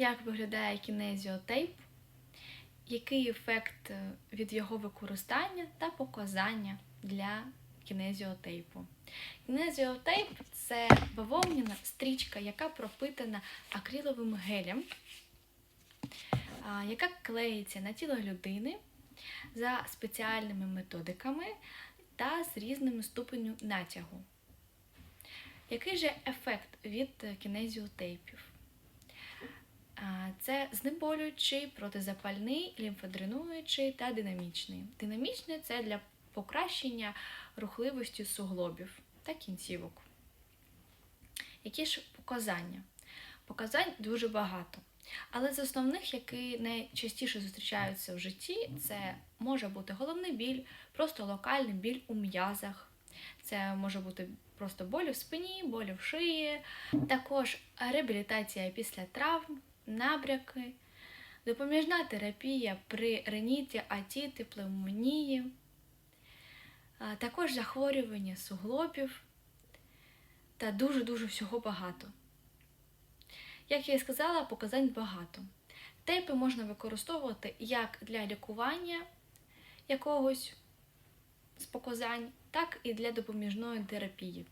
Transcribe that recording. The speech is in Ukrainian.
як виглядає кінезіотейп, який ефект е, від його використання та показання для кінезіотейпу. Кінезіотейп це бавовняна стрічка, яка пропитана акриловим гелем, яка клеїться на тіло людини за спеціальними методиками та з різним ступенем натягу. Який же ефект від е, кінезіотейпів? Це знеболюючий, протизапальний, лімфодренуючий та динамічний. Динамічний це для покращення рухливості суглобів та кінцівок. Які ж показання? Показань дуже багато. Але з основних, які найчастіше зустрічаються в житті, це може бути головний біль, просто локальний біль у м'язах. Це може бути просто болі в спині, болі в шиї, також реабілітація після травм, набряки, допоміжна терапія при реніті, атіти, пневмонії, також захворювання суглобів та дуже-дуже всього багато. Як я і сказала, показань багато. Тейпи можна використовувати як для лікування якогось з показань, так і для допоміжної терапії.